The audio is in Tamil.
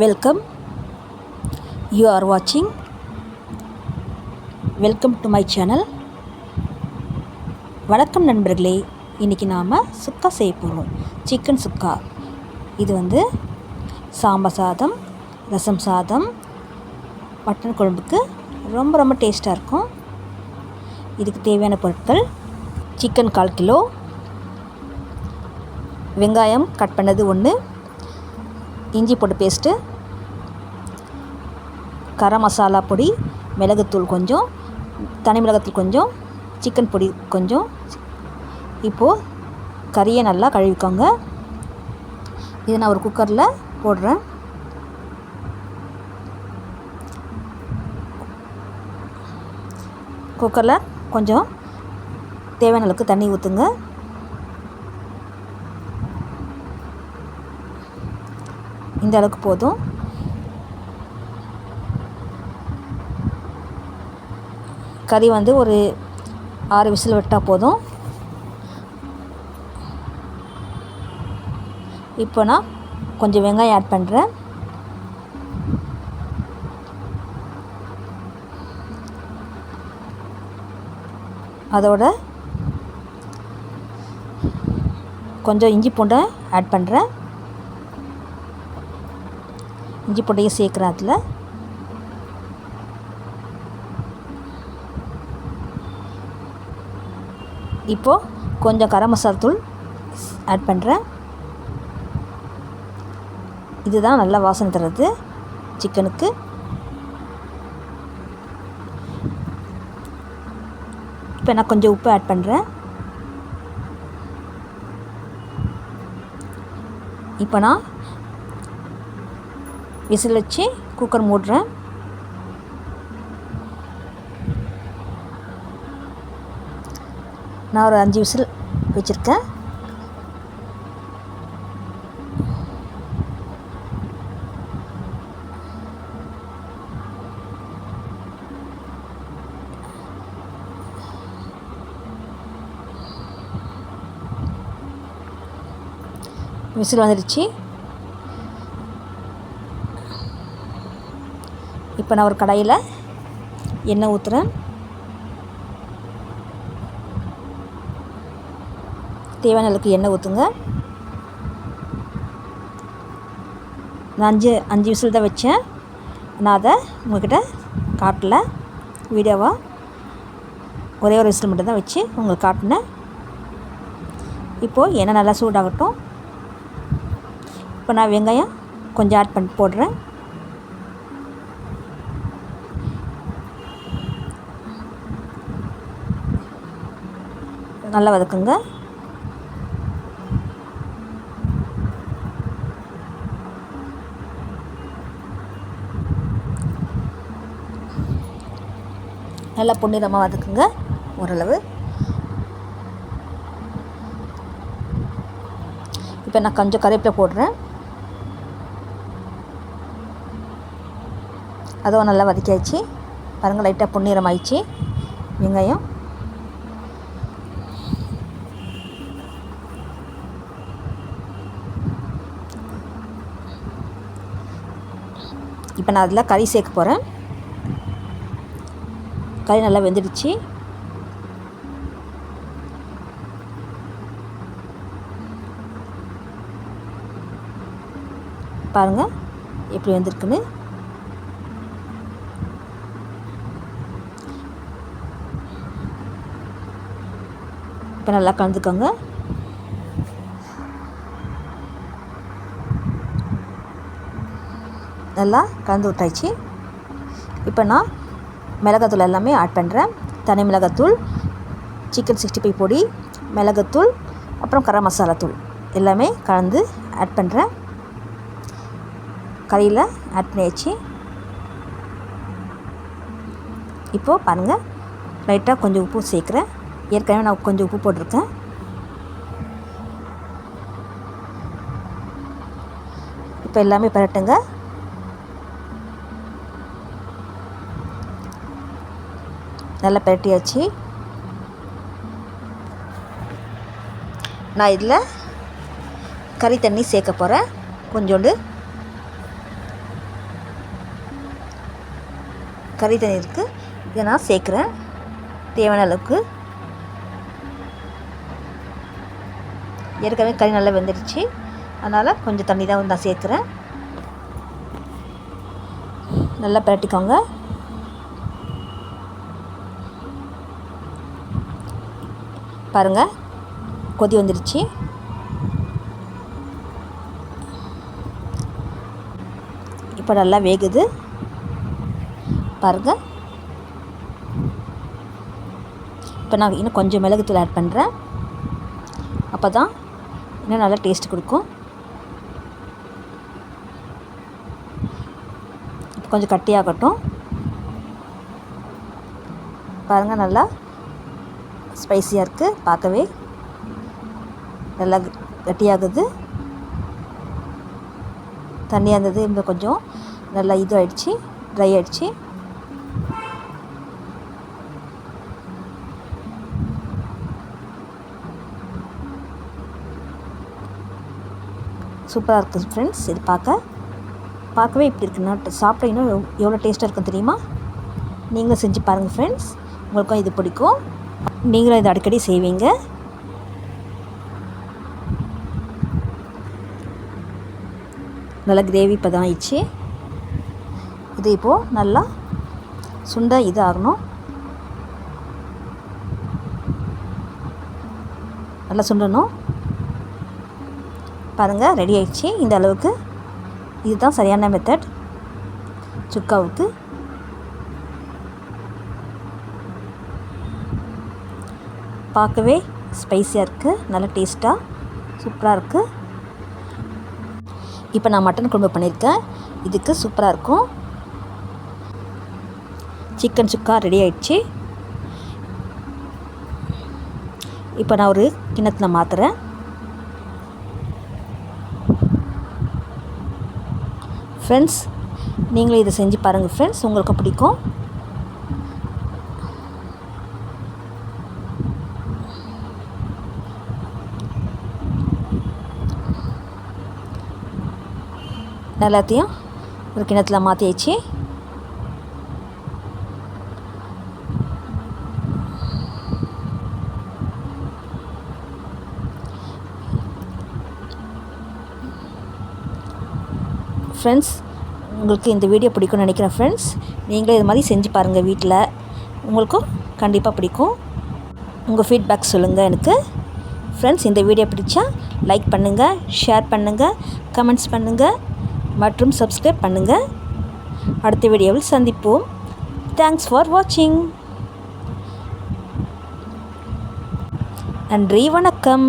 வெல்கம் யூ ஆர் வாட்சிங் வெல்கம் டு மை சேனல் வணக்கம் நண்பர்களே இன்றைக்கி நாம் சுக்கா செய்ய போகிறோம் சிக்கன் சுக்கா. இது வந்து சாம்பார் சாதம் ரசம் சாதம் மட்டன் குழம்புக்கு ரொம்ப ரொம்ப டேஸ்ட்டாக இருக்கும். இதுக்கு தேவையான பொருட்கள் சிக்கன் கால் கிலோ வெங்காயம் கட் பண்ணது ஒன்று இஞ்சி போட்டு பேஸ்ட்டு கரம் மசாலா பொடி மிளகுத்தூள் கொஞ்சம் தனி மிளகுத்தூள் கொஞ்சம் சிக்கன் பொடி கொஞ்சம். இப்போது கறியை நல்லா கழுவிக்கோங்க. இதை நான் ஒரு குக்கரில் போடுறேன். குக்கரில் கொஞ்சம் தேவையான அளவுக்கு தண்ணி ஊற்றுங்க. இந்த அளவுக்கு போதும். கறி வந்து ஒரு ஆறு விசில் விட்டால் போதும். இப்போ நான் கொஞ்சம் வெங்காயம் ஆட் பண்ணுறேன் அதோட கொஞ்சம் இஞ்சி பூண்டை ஆட் பண்ணுறேன் இஞ்சி பூண்டையும் சேர்க்குறேன் அதில். இப்போது கொஞ்சம் கரம் மசாலா தூள் ஆட் பண்ணுறேன் இதுதான் நல்லா வாசனை தருது சிக்கனுக்கு. இப்போ நான் கொஞ்சம் உப்பு ஆட் பண்ணுறேன் இப்போ நான் விசில் வச்சு குக்கர் மூடுறேன். நான் ஒரு அஞ்சு விசில் வச்சுருக்கேன். விசில் வந்துடுச்சு. இப்போ நான் ஒரு கடையில் எண்ணெய் ஊற்றுறேன். தேவையான அளவுக்கு எண்ணெய் ஊற்றுங்க. நான் அஞ்சு அஞ்சு விசில் தான் வச்சேன். நான் அதை உங்கள்கிட்ட காட்டல வீடியோவாக ஒரே ஒரு விசில் மட்டும் தான் வச்சு உங்களுக்கு காட்டினேன். இப்போது எண்ணெய் நல்லா சூடாகட்டும். இப்போ நான் வெங்காயம் கொஞ்சம் ஆட் பண்ணி போடுறேன். நல்லா வதக்குங்க. நல்லா பொன்னிறமாக வதக்குங்க ஓரளவு. இப்போ நான் கொஞ்சம் கருவேப்பிலை போடுறேன். அதுவும் நல்லா வதக்கியாச்சு. பாருங்கள் லைட்டாக பொன்னிறம் ஆயிடுச்சு வெங்காயம். இப்போ நான் அதில் கறி சேர்க்க போகிறேன். கறி நல்லா வெந்துடுச்சு. பாருங்கள் எப்படி வந்திருக்குன்னு. இப்போ நல்லா கலந்துக்கோங்க. நல்லா கலந்து விட்டாச்சு. இப்போ நான் மிளகாத்தூள் எல்லாமே ஆட் பண்ணுறேன் தனி மிளகாத்தூள் சிக்கன் சிக்ஸ்டி ஃபைவ் பொடி மிளகாத்தூள் அப்புறம் கரம் மசாலா தூள் எல்லாமே கலந்து ஆட் பண்ணுறேன் கறியில் ஆட் பண்ணியாச்சு. இப்போது பாருங்கள் லைட்டாக கொஞ்சம் உப்பு சேர்க்குறேன். ஏற்கனவே நான் கொஞ்சம் உப்பு போட்டிருக்கேன். இப்போ எல்லாமே பரட்டுங்க. நல்லா பெரட்டியாச்சு. நான் இதில் கறி தண்ணி சேர்க்க போகிறேன் கொஞ்சோண்டு கறி தண்ணி இருக்குது இதை நான் சேர்க்குறேன். தேவையான அளவுக்கு. ஏற்கனவே கறி நல்லா வெந்துடுச்சு. அதனால் கொஞ்சம் தண்ணி தான் வந்து நான் சேர்க்குறேன். நல்லா பிரட்டிக்கோங்க. பாருங்கள் கொதி வந்துடுச்சு இப்போ நல்லா வேகுது. பாருங்கள் இப்போ நான் இன்னும் கொஞ்சம் மிளகுத்தூள் ஆட் பண்ணுறேன் அப்போ தான் இன்னும் நல்லா டேஸ்ட் கொடுக்கும். இப்போ கொஞ்சம் கட்டியாகட்டும். பாருங்கள் நல்லா. ஸ்பைஸியாக இருக்குது பார்க்கவே நல்லா கட்டியாகுது. தண்ணியாக இருந்தது. இப்போ கொஞ்சம் நல்லா இது ஆயிடுச்சு ட்ரை ஆயிடுச்சு. சூப்பராக இருக்குது ஃப்ரெண்ட்ஸ் இது பார்க்க. பார்க்கவே இப்படி இருக்குன்னா சாப்பிட இன்னும் எவ்வளோ டேஸ்ட்டாக இருக்கும் தெரியுமா? நீங்களும் செஞ்சு பாருங்கள் ஃப்ரெண்ட்ஸ் உங்களுக்கும் இது பிடிக்கும். நீங்களும் இதை அடிக்கடி செய்வீங்க. நல்லா கிரேவி இப்போ தான் ஆயிடுச்சு. இது இப்போது நல்லா சுண்டா இது ஆகணும் நல்லா சுண்டணும். பாருங்கள் ரெடி ஆயிடுச்சு. இந்த அளவுக்கு இதுதான் சரியான மெத்தட் சுக்காவுக்கு. பார்க்கவே ஸ்பைஸியாக இருக்குது நல்ல டேஸ்ட்டாக சூப்பராக இருக்குது இப்போ நான் மட்டன் குழம்பு பண்ணியிருக்கேன் இதுக்கு சூப்பராக இருக்கும். சிக்கன் சுக்கா ரெடி ஆயிடுச்சு. இப்போ நான் ஒரு கிண்ணத்தில் மாற்றுறேன் ஃப்ரெண்ட்ஸ் நீங்களும் இதை செஞ்சு பாருங்கள் ஃப்ரெண்ட்ஸ் உங்களுக்கு பிடிக்கும். எல்லாத்தையும் ஒரு கிணத்துல மாற்றியாச்சு ஃப்ரெண்ட்ஸ் உங்களுக்கு இந்த வீடியோ பிடிக்கும்னு நினைக்கிறேன் ஃப்ரெண்ட்ஸ் நீங்களே இது மாதிரி செஞ்சு பாருங்கள் வீட்டில் உங்களுக்கும் கண்டிப்பாக பிடிக்கும். உங்கள் ஃபீட்பேக் சொல்லுங்கள் எனக்கு. ஃப்ரெண்ட்ஸ் இந்த வீடியோ பிடிச்சா லைக் பண்ணுங்கள் ஷேர் பண்ணுங்கள் கமெண்ட்ஸ் பண்ணுங்கள் மற்றும் சப்ஸ்கிரைப் பண்ணுங்கள் அடுத்த வீடியோவில் சந்திப்போம். தேங்க்ஸ் ஃபார் வாட்சிங் நன்றி வணக்கம்.